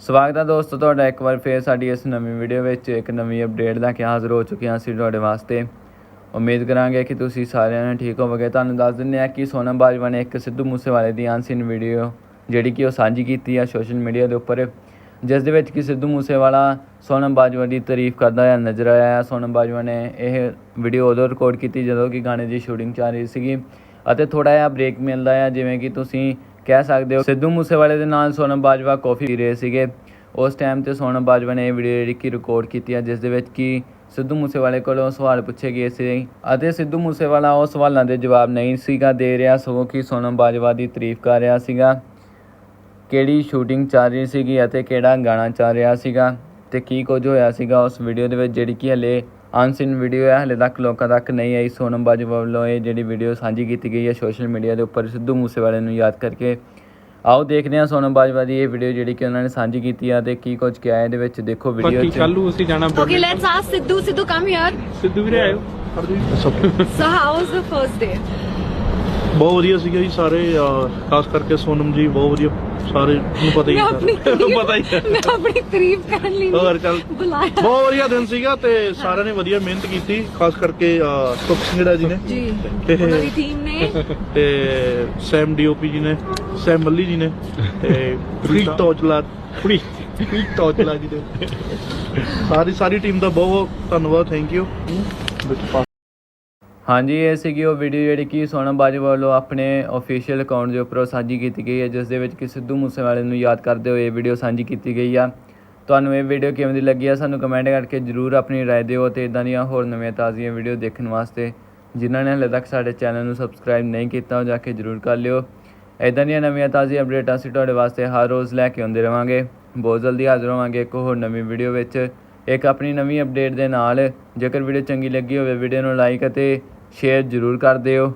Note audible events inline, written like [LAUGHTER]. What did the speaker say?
ਸਵਾਗਤ ਹੈ ਦੋਸਤੋ ਤੁਹਾਡਾ ਇੱਕ ਵਾਰ ਫੇਰ ਸਾਡੀ ਇਸ ਨਵੀਂ ਵੀਡੀਓ ਵਿੱਚ ਇੱਕ ਨਵੀਂ ਅਪਡੇਟ ਲੈ ਕੇ ਹਾਜ਼ਰ ਹੋ ਚੁੱਕੇ ਹਾਂ ਅਸੀਂ ਤੁਹਾਡੇ ਵਾਸਤੇ ਉਮੀਦ ਕਰਾਂਗੇ ਕਿ ਤੁਸੀਂ ਸਾਰਿਆਂ ਨੇ ਠੀਕ ਹੋਵੋਗੇ ਤੁਹਾਨੂੰ ਦੱਸ ਦਿੰਦੇ ਹਾਂ ਕਿ ਸੋਨਮ ਬਾਜਵਾ ਨੇ ਇੱਕ ਸਿੱਧੂ ਮੂਸੇਵਾਲੇ ਦੀ ਅਨਸੀਨ ਵੀਡੀਓ ਜਿਹੜੀ ਕਿ ਉਹ ਸਾਂਝੀ ਕੀਤੀ ਆ ਸੋਸ਼ਲ ਮੀਡੀਆ ਦੇ ਉੱਪਰ, ਜਿਸ ਦੇ ਵਿੱਚ ਕਿ ਸਿੱਧੂ ਮੂਸੇਵਾਲਾ ਸੋਨਮ ਬਾਜਵਾ ਦੀ ਤਾਰੀਫ ਕਰਦਾ ਹੋਇਆ ਨਜ਼ਰ ਆਇਆ ਹੈ। ਸੋਨਮ ਬਾਜਵਾ ਨੇ ਇਹ ਵੀਡੀਓ ਉਦੋਂ ਰਿਕਾਰਡ ਕੀਤੀ ਜਦੋਂ ਕਿ ਗਾਣੇ ਦੀ ਸ਼ੂਟਿੰਗ ਚੱਲ ਰਹੀ ਸੀਗੀ ਅਤੇ ਥੋੜਾ ਜਿਹਾ ਬ੍ਰੇਕ ਮਿਲਦਾ ਆ, ਜਿਵੇਂ ਕਿ ਤੁਸੀਂ ਕਹਿ ਸਕਦੇ ਹੋ। ਸਿੱਧੂ ਮੂਸੇਵਾਲੇ ਦੇ ਨਾਲ ਸੋਨਮ ਬਾਜਵਾ ਕਾਫੀ ਪੀ ਰਹੇ ਸੀਗੇ। ਉਸ ਟਾਈਮ ਤੇ ਸੋਨਮ ਬਾਜਵਾ ਨੇ ਇਹ ਵੀਡੀਓ ਜਿਹੜੀ ਕਿ ਰਿਕਾਰਡ ਕੀਤੀ ਹੈ ਜਿਸ ਦੇ ਵਿੱਚ ਕਿ ਸਿੱਧੂ ਮੂਸੇਵਾਲੇ ਕੋਲੋਂ ਸਵਾਲ ਪੁੱਛੇ ਗਏ ਸੀ ਅਤੇ ਸਿੱਧੂ ਮੂਸੇਵਾਲਾ ਉਹ ਸਵਾਲਾਂ ਦੇ ਜਵਾਬ ਨਹੀਂ ਸੀਗਾ ਦੇ ਰਿਹਾ, ਸਗੋਂ ਕਿ ਸੋਨਮ ਬਾਜਵਾ ਦੀ ਤਾਰੀਫ ਕਰ ਰਿਹਾ ਸੀਗਾ। ਕਿਹੜੀ ਸ਼ੂਟਿੰਗ ਚੱਲ ਰਹੀ ਸੀਗੀ ਅਤੇ ਕਿਹੜਾ ਗਾਣਾ ਚੱਲ ਰਿਹਾ ਸੀਗਾ। ਤੇ ਕੀ ਕੁਝ ਹੋਇਆ ਸੀਗਾ ਉਸ ਵੀਡੀਓ ਦੇ ਵਿੱਚ ਜਿਹੜੀ ਕਿ ਹਲੇ ਅਨਸੀਨ ਵੀਡੀਓ ਹੈ ਹਲੇ ਤੱਕ ਲੋਕਾਂ ਤੱਕ ਨਹੀਂ ਆਈ। ਸੋਨਮ ਬਾਜਵਾ ਵੱਲੋਂ ਇਹ ਜਿਹੜੀ ਵੀਡੀਓ ਸਾਂਝੀ ਕੀਤੀ ਗਈ ਹੈ ਸੋਸ਼ਲ ਮੀਡੀਆ ਦੇ ਉੱਪਰ ਸਿੱਧੂ ਮੂਸੇਵਾਲੇ ਨੂੰ ਯਾਦ ਕਰਕੇ। ਆਓ ਦੇਖਦੇ ਹਾਂ ਸੋਨਮ ਬਾਜਵਾ ਦੀ ਇਹ ਵੀਡੀਓ ਜਿਹੜੀ ਕਿ ਉਹਨਾਂ ਨੇ ਸਾਂਝੀ ਕੀਤੀ ਆ ਤੇ ਕੀ ਕੁਝ ਕਿਹਾ ਇਹਦੇ ਵਿੱਚ। ਦੇਖੋ ਵੀਡੀਓ 'ਚ। ਕੱਲ ਅਸੀਂ ਜਾਣਾ Okay, let's ask Sidhu. Sidhu, come here. Sidhu ਵੀਰੇ ਆਇਓ। [LAUGHS] So, how was the first day? ਬਹੁਤ ਵਧੀਆ ਸੀਗਾ ਜੀ ਸਾਰੇ ਖਾਸ ਕਰਕੇ ਸੋਨਮ ਜੀ ਬਹੁਤ ਵਧੀਆ ਸਾਰੇ ਨੂੰ ਪਤਾ ਹੀ ਮੈਂ ਹੈ ਆਪਣੀ ਸਾਰਾ। ਪਤਾ ਹੀ ਹੈ। ਮੈਂ ਆਪਣੀ ਤਾਰੀਫ ਕਰਨ ਲਈ ਨਹੀਂ ਹੋਰ ਚੱਲ। ਬੁਲਾਇਆ। ਬਹੁਤ ਵਧੀਆ ਦਿਨ ਸੀਗਾ ਤੇ ਸਾਰਿਆਂ ਨੇ ਵਧੀਆ ਮਿਹਨਤ ਕੀਤੀ ਖਾਸ ਕਰਕੇ ਅਹ, ਸੁਖ ਸਿੰਘੜਾ ਜੀ ਨੇ। ਜੀ ਤੇ- ਉਹਨਾਂ ਦੀ ਟੀਮ ਨੇ। ਤੇ ਸੈਮ ਡੀਓਪੀ ਜੀ ਨੇ ਸੈਮ ਮੱਲੀ ਜੀ ਨੇ ਤੇ [LAUGHS] ਪ੍ਰੀਤ ਤੌਜਲਾ ਪ੍ਰੀਤ। ਪ੍ਰੀਤ ਤੌਜਲਾ ਜੀ ਨੇ ਸਾਰੀ ਸਾਰੀ ਟੀਮ ਦਾ ਬਹੁਤ ਬਹੁਤ ਧੰਨਵਾਦ ਥੈਂਕ ਯੂ ਹਾਂਜੀ ਇਹ ਸੀਗੀ ਉਹ ਵੀਡੀਓ ਜਿਹੜੀ ਕਿ ਸੋਨਮ ਬਾਜਵਾ ਵੱਲੋਂ ਆਪਣੇ ਅਫੀਸ਼ੀਅਲ ਅਕਾਊਂਟ ਦੇ ਉੱਪਰ ਸਾਂਝੀ ਕੀਤੀ ਗਈ ਹੈ ਜਿਸ ਦੇ ਵਿੱਚ ਕਿ ਸਿੱਧੂ ਮੂਸੇਵਾਲੇ ਨੂੰ ਯਾਦ ਕਰਦੇ ਹੋਏ ਇਹ ਵੀਡੀਓ ਸਾਂਝੀ ਕੀਤੀ ਗਈ ਆ ਤੁਹਾਨੂੰ ਇਹ ਵੀਡੀਓ ਕਿਵੇਂ ਦੀ ਲੱਗੀ ਆ ਸਾਨੂੰ ਕਮੈਂਟ ਕਰਕੇ ਜਰੂਰ ਆਪਣੀ رائے ਦਿਓ ਤੇ ਇਦਾਂ ਦੀਆਂ ਹੋਰ ਨਵੀਆਂ ਤਾਜ਼ੀਆਂ ਵੀਡੀਓ ਦੇਖਣ ਵਾਸਤੇ ਜਿਨ੍ਹਾਂ ਨੇ ਹਲੇ ਤੱਕ ਸਾਡੇ ਚੈਨਲ ਨੂੰ ਸਬਸਕ੍ਰਾਈਬ ਨਹੀਂ ਕੀਤਾ ਉਹ ਜਾ ਕੇ ਜਰੂਰ ਕਰ ਲਿਓ ਇਦਾਂ ਦੀਆਂ ਨਵੀਆਂ ਤਾਜ਼ੀਆਂ ਅਪਡੇਟਾਂ ਅਸੀਂ ਤੁਹਾਡੇ ਵਾਸਤੇ ਹਰ ਰੋਜ਼ ਲੈ ਕੇ ਆਉਂਦੇ ਰਵਾਂਗੇ ਬਹੁਤ ਜਲਦੀ ਹਾਜ਼ਰ ਹੋਵਾਂਗੇ ਇੱਕ ਹੋਰ ਨਵੀਂ ਵੀਡੀਓ ਵਿੱਚ ਇੱਕ ਆਪਣੀ ਨਵੀਂ ਅਪਡੇਟ ਦੇ ਨਾਲ ਜੇਕਰ ਵੀਡੀਓ ਚੰਗੀ ਲੱਗੀ ਹੋਵੇ ਵੀਡੀਓ ਨੂੰ ਲਾਈਕ ਅਤੇ ਸ਼ੇਅਰ ਜ਼ਰੂਰ ਕਰ ਦਿਓ।